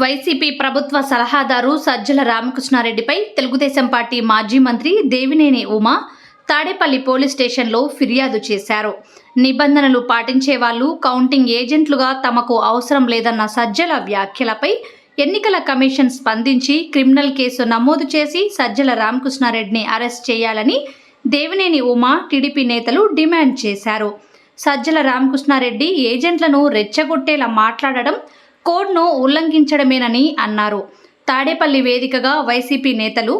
YCP ప్రభుత్వ సలహాదారు Sajjala రామకృష్ణారెడ్డిపై Telugu Desam party మాజీ మంత్రి దేవినేని ఉమా తాడేపల్లి పోలీస్ స్టేషన్లో ఫిర్యాదు చేశారు. నిబంధనలు పాటించే వాళ్ళు కౌంటింగ్ ఏజెంట్లుగా తమకు అవసరం లేదన్న సజ్జల వ్యాఖ్యలపై ఎన్నికల కమిషన్ స్పందించి క్రిమినల్ కేసు నమోదు చేసి సజ్జల రామకృష్ణారెడ్డిని అరెస్ట్ చేయాలని దేవినేని ఉమా టీడీపీ నేతలు డిమాండ్ చేశారు. సజ్జల రామకృష్ణారెడ్డి ఏజెంట్లను రెచ్చగొట్టేలా మాట్లాడడం కోడ్ను ఉల్లంఘించడమేనని అన్నారు. తాడేపల్లి వేదికగా వైసీపీ నేతలు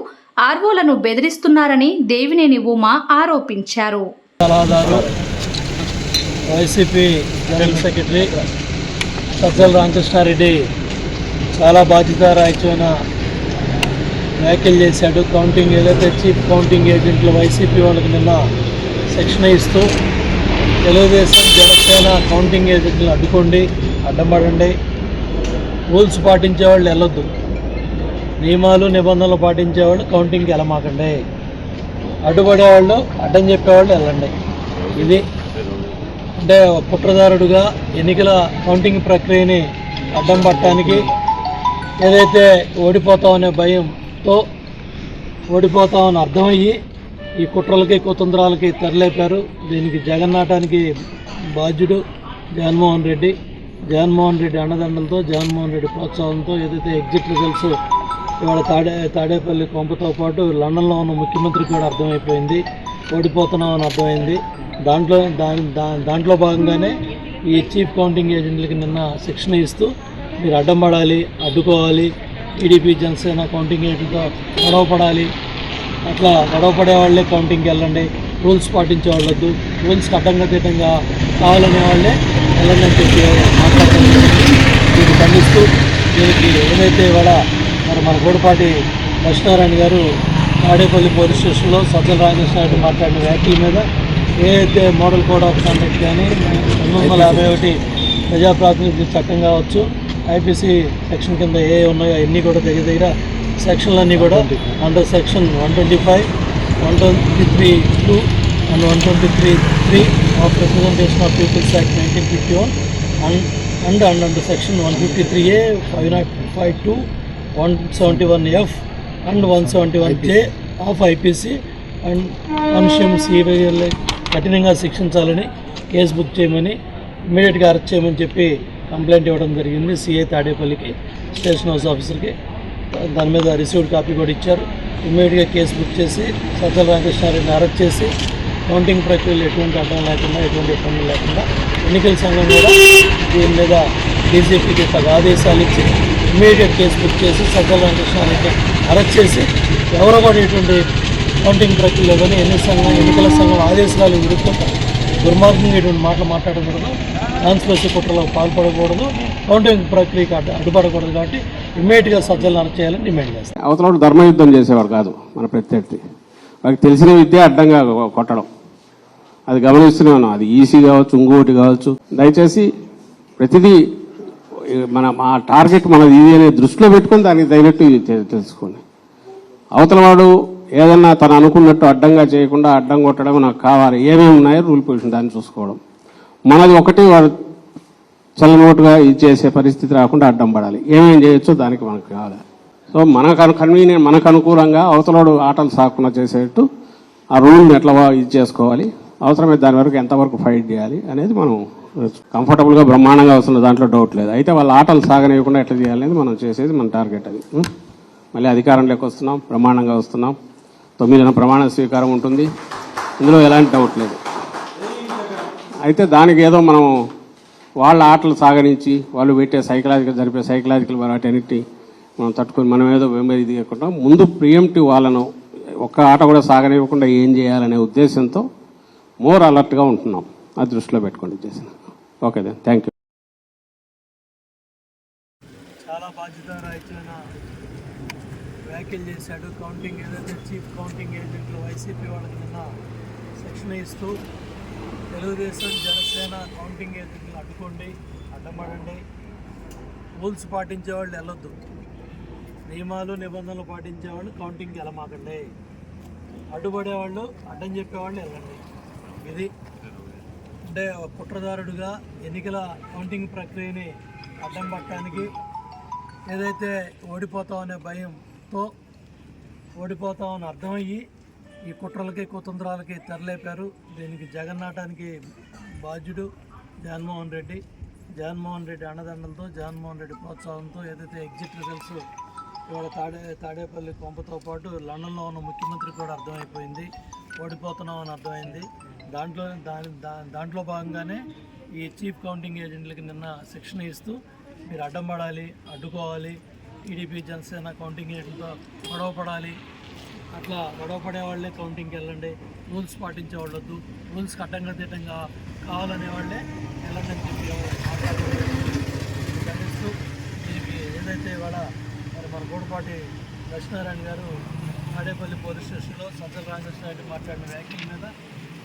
ఆర్వోలను బెదిరిస్తున్నారని దేవినేని ఉమా ఆరోపించారు. YCP general secretary Sajjala Ramakrishna Reddy చాలా బాధ్యతారాహిత్యమైన వ్యాఖ్యలు చేశాడు. కౌంటింగ్ ఏదైతే చీఫ్ కౌంటింగ్ ఏజెంట్లు వైసీపీ వాళ్ళకి నిన్న శిక్షణ ఇస్తూ తెలుగుదేశం జనసేన కౌంటింగ్ ఏజెంట్లు అడ్డుకోండి అడ్డం పడండి రూల్స్ పాటించే వాళ్ళు వెళ్ళొద్దు. నియమాలు నిబంధనలు పాటించేవాళ్ళు కౌంటింగ్కి వెళ్ళమాకండి. అడ్డుపడేవాళ్ళు అడ్డం చెప్పేవాళ్ళు వెళ్ళండి. ఇది అంటే కుట్రదారుడుగా ఎన్నికల కౌంటింగ్ ప్రక్రియని అడ్డం పట్టడానికి ఏదైతే ఓడిపోతామనే భయంతో ఓడిపోతామని అర్థమయ్యి ఈ కుట్రలకి కుతంత్రాలకి తెరలేపారు. దీనికి జగన్నాటానికి బాధ్యుడు జగన్మోహన్ రెడ్డి. జగన్మోహన్ రెడ్డి అండదండలతో జగన్మోహన్ రెడ్డి ప్రోత్సాహంతో ఏదైతే ఎగ్జిట్ రిజల్ట్స్ ఇవాళ తాడే తాడేపల్లి కొంపతో పాటు లండన్లో ఉన్న ముఖ్యమంత్రికి కూడా అర్థమైపోయింది ఓడిపోతున్నామని అర్థమైంది. దాంట్లో దాని దా- దాంట్లో భాగంగానే ఈ చీఫ్ కౌంటింగ్ ఏజెంట్లకి నిన్న శిక్షణ ఇస్తూ మీరు అడ్డం పడాలి అడ్డుకోవాలి టీడీపీ జనసేన కౌంటింగ్ ఏజెంట్తో గొడవపడాలి అట్లా గొడవపడే వాళ్ళే కౌంటింగ్కి వెళ్ళండి రూల్స్ పాటించే వాళ్ళొద్దు రూల్స్కి అడ్డంగా కావాలనే వాళ్ళే వెళ్ళండి మాట్లాడుతున్నారు దీన్ని ఖండిస్తూ దీనికి ఏదైతే ఇవాళ మరి మన గూడపాటి లక్ష్మీనారాయణ గారు తాడేపల్లి పోలీస్ స్టేషన్లో సజ్జల రాజేశ్వర మాట్లాడిన వ్యాఖ్యల మీద ఏదైతే మోడల్ కోడ్ ఆఫ్ కండక్ట్ కానీ రెండు వందల యాభై ఒకటి ప్రజాప్రాతినిధ్య చట్టం కావచ్చు ఐపీసీ సెక్షన్ కింద ఏ ఉన్నాయో అన్నీ కూడా దగ్గర దగ్గర సెక్షన్లన్నీ కూడా under section one twenty five one twenty three two and one twenty three three of representation of people's act nineteen fifty one and and and and section one fifty three A five not five two one seventy one F and one seventy one J of IPC and మనుష్యం CBI కఠినంగా శిక్షించాలని case book చేయమని ఇమీడియట్గా arrest చేయమని చెప్పి complaint ఇవ్వడం జరిగింది. CI తాడేపల్లికి station house ఆఫీసర్కి. దాని మీద రిసీవ్డ్ కాపీ కూడా ఇచ్చారు. ఇమీడియట్గా కేసు బుక్ చేసి సజ్జల రామకృష్ణారెడ్డిని అరెస్ట్ చేసి కౌంటింగ్ ప్రక్రియలు ఎటువంటి అడ్డం లేకుండా ఎటువంటి ఇబ్బంది లేకుండా ఎన్నికల సంఘం కూడా దీని మీద డీజీపీకి తగ్గ ఆదేశాలు ఇచ్చి ఇమ్మీడియట్ కేసు బుక్ చేసి సజ్జల రామకృష్ణారెడ్డి అరెస్ట్ చేసి ఎవరో కూడా ఇటువంటి కౌంటింగ్ ప్రక్రియలో కానీ ఎన్ని సంఘం ఎన్నికల సంఘం ఆదేశాలు విరుద్ధంగా దుర్మార్గంగా ఇటువంటి మాటలు మాట్లాడకూడదు కాన్స్పిరసీ కుట్రలో పాల్పడకూడదు. కౌంటింగ్ ప్రక్రియకి అడ్డు అడ్డుపడకూడదు కాబట్టి ఇమ్మీడియట్గా సజ్జలను అరెస్ట్ చేయాలని డిమాండ్ చేస్తాం. అవతల ధర్మయుద్ధం చేసేవారు కాదు మన ప్రత్యర్థి. వాళ్ళకి తెలిసిన విద్య అడ్డంగా కొట్టడం. అది గమనిస్తున్నాను. అది ఈసీ కావచ్చు ఇంకోటి కావచ్చు. దయచేసి ప్రతిదీ మన మా టార్గెట్ మనది ఇది అనే దృష్టిలో పెట్టుకొని దానికి తగినట్టు తెలుసుకోండి. అవతల వాడు ఏదన్నా తను అనుకున్నట్టు అడ్డంగా చేయకుండా అడ్డం కొట్టడం నాకు కావాలి. ఏమేమి ఉన్నాయో రూల్ పొజిషన్ దాన్ని చూసుకోవడం. మనది ఒకటి వాడు చల్లనోటుగా ఇది చేసే పరిస్థితి రాకుండా అడ్డం పడాలి. ఏమేం చేయొచ్చో దానికి మనకు కావాలి. సో మనకు కన్వీనియంట్ మనకు అనుకూలంగా అవతలవాడు ఆటలు సాకుండా చేసేట్టు ఆ రూల్ని ఎట్లా ఇది చేసుకోవాలి. అవసరమైతే దాని వరకు ఎంతవరకు ఫైట్ చేయాలి అనేది మనం కంఫర్టబుల్గా బ్రహ్మాండంగా వస్తున్న దాంట్లో డౌట్ లేదు. అయితే వాళ్ళ ఆటలు సాగనివ్వకుండా ఎట్లా చేయాలనేది మనం చేసేది మన టార్గెట్ అది. మళ్ళీ అధికారంలోకి వస్తున్నాం బ్రహ్మాండంగా వస్తున్నాం. తొమ్మిదిన ప్రమాణ స్వీకారం ఉంటుంది. ఇందులో ఎలాంటి డౌట్ లేదు. అయితే దానికి ఏదో మనం వాళ్ళ ఆటలు సాగరించి వాళ్ళు పెట్టే సైకలాజికల్ జరిపే సైకలాజికల్ వాటన్నిటి మనం తట్టుకొని మనం ఏదో వెంబడి దిగకుండా ముందు ప్రియంటి వాళ్ళను ఒక్క ఆట కూడా సాగనివ్వకుండా ఏం చేయాలనే ఉద్దేశంతో మోర్ అలర్ట్గా ఉంటున్నాం. అది దృష్టిలో పెట్టుకోండి చేసిన ఓకే దెన్. Thank you. చాలా బాధ్యతారాహిత్యమైన వ్యాఖ్యలు చేశాడు. కౌంటింగ్ ఏదైతే చీఫ్ కౌంటింగ్ ఏజెంట్లు వైసీపీ వాళ్ళకి నిన్న శిక్షణ ఇస్తూ తెలుగుదేశం జనసేన కౌంటింగ్ ఏజెంట్లు అడ్డుకోండి అడ్డపడండి రూల్స్ పాటించే వాళ్ళు వెళ్ళొద్దు. నియమాలు నిబంధనలు పాటించే వాళ్ళు కౌంటింగ్కి వెళ్ళమాకండి. అడ్డుపడేవాళ్ళు అడ్డం చెప్పేవాళ్ళు వెళ్ళండి. ఇది అంటే ఒక కుట్రదారుడుగా ఎన్నికల కౌంటింగ్ ప్రక్రియని అడ్డం పట్టడానికి ఏదైతే ఓడిపోతామనే భయంతో ఓడిపోతామని అర్థమయ్యి ఈ కుట్రలకి కుతంత్రాలకి తెరలేపారు. దీనికి జగన్నాటానికి బాధ్యుడు జగన్మోహన్ రెడ్డి. జగన్మోహన్ రెడ్డి అన్నదండలతో జగన్మోహన్ రెడ్డి ప్రోత్సాహంతో ఏదైతే ఎగ్జిట్ రిజల్ట్స్ ఇవాళ తాడే తాడేపల్లి కొంపతో పాటు లండన్లో ఉన్న ముఖ్యమంత్రి కూడా అర్థమైపోయింది. ఓడిపోతున్నాం అని అర్థమైంది. దాంట్లో దాని దా- దాంట్లో భాగంగానే ఈ చీఫ్ కౌంటింగ్ ఏజెంట్లకి నిన్న శిక్షణ ఇస్తూ మీరు అడ్డం పడాలి అడ్డుకోవాలి టీడీపీ జనసేన కౌంటింగ్ ఏజెంట్లతో గొడవ పడాలి. అట్లా గొడవపడే వాళ్ళే కౌంటింగ్కి వెళ్ళండి. రూల్స్ పాటించే వాళ్ళొద్దు రూల్స్ రూల్స్కి తిట్టంగా కావాలనే వాళ్ళే వెళ్ళండి అని చెప్పి గమనిస్తూ దీనికి ఏదైతే ఇవాళ మరి మన గూడపాటి లక్ష్మీనారాయణ గారు తాడేపల్లి పోలీస్ స్టేషన్లో సజ్జల రామకృష్ణారెడ్డి మాట్లాడిన వ్యాఖ్యల మీద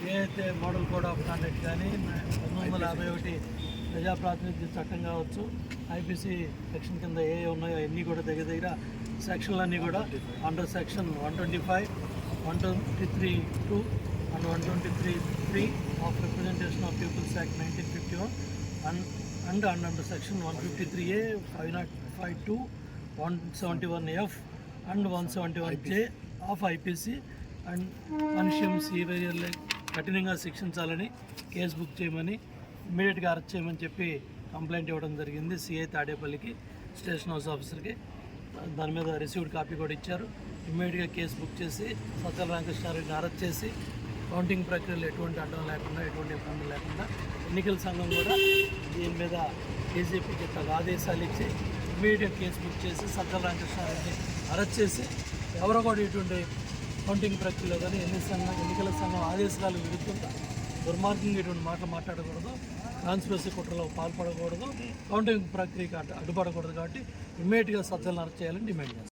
ఏదైతే మోడల్ కోడ్ ఆఫ్ కాండక్ట్ కానీ పంతొమ్మిది వందల యాభై ఒకటి ప్రజాప్రాతినిధ్య చట్టం కావచ్చు ఐపీసీ సెక్షన్ కింద ఏ ఉన్నాయో అన్నీ కూడా దగ్గర దగ్గర సెక్షన్లన్నీ కూడా under section one twenty five one twenty three two and one twenty three three of representation of people's act nineteen fifty one and and and under section one fifty three A five not five two one seventy one F and one seventy one J of IPC and మనుష్యం like కఠినంగా శిక్షించాలని case book చేయమని ఇమ్మీడియట్గా arrest చేయమని చెప్పి complaint ఇవ్వడం జరిగింది CI తాడేపల్లికి station house ఆఫీసర్కి. దాని మీద రిసీవ్డ్ కాపీ కూడా ఇచ్చారు. ఇమ్మీడియట్గా కేసు బుక్ చేసి సత్యల రామకృష్ణారెడ్డిని అరెస్ట్ చేసి కౌంటింగ్ ప్రక్రియలో ఎటువంటి అడ్డం లేకుండా ఎటువంటి ఇబ్బంది లేకుండా ఎన్నికల సంఘం కూడా దీని మీద డీజీపీకి తగ్గ ఆదేశాలు ఇచ్చి ఇమ్మీడియట్ కేసు బుక్ చేసి సత్యల రామకృష్ణారెడ్డిని అరెస్ట్ చేసి ఎవరో కూడా ఇటువంటి కౌంటింగ్ ప్రక్రియలో కానీ ఎన్ని సంఘం ఎన్నికల సంఘం ఆదేశాలు విరుద్ధంగా దుర్మార్గంగా ఇటువంటి మాటలు మాట్లాడకూడదు కాన్స్పిరసీ కుట్రలో పాల్పడకూడదు కౌంటింగ్ ప్రక్రియకి అడ్డుపడకూడదు కాబట్టి ఇమ్మీడియట్గా సజ్జలు చేయాలని డిమాండ్ చేస్తాం